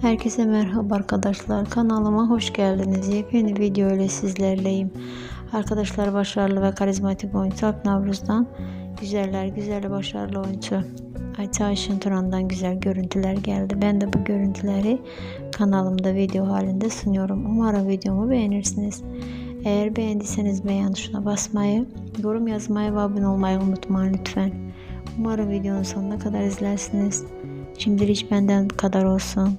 Herkese merhaba arkadaşlar. Kanalıma hoş geldiniz. Yepyeni video ile sizlerleyim. Arkadaşlar başarılı ve karizmatik oyuncu Alp Navruz'dan güzeller güzel başarılı oyuncu Ayça Ayşin Turan'dan güzel görüntüler geldi. Ben de bu görüntüleri kanalımda video halinde sunuyorum. Umarım videomu beğenirsiniz. Eğer beğendiyseniz beğen tuşuna basmayı, yorum yazmayı ve abone olmayı unutmayın lütfen. Umarım videonun sonuna kadar izlersiniz. Şimdilik benden bu kadar olsun.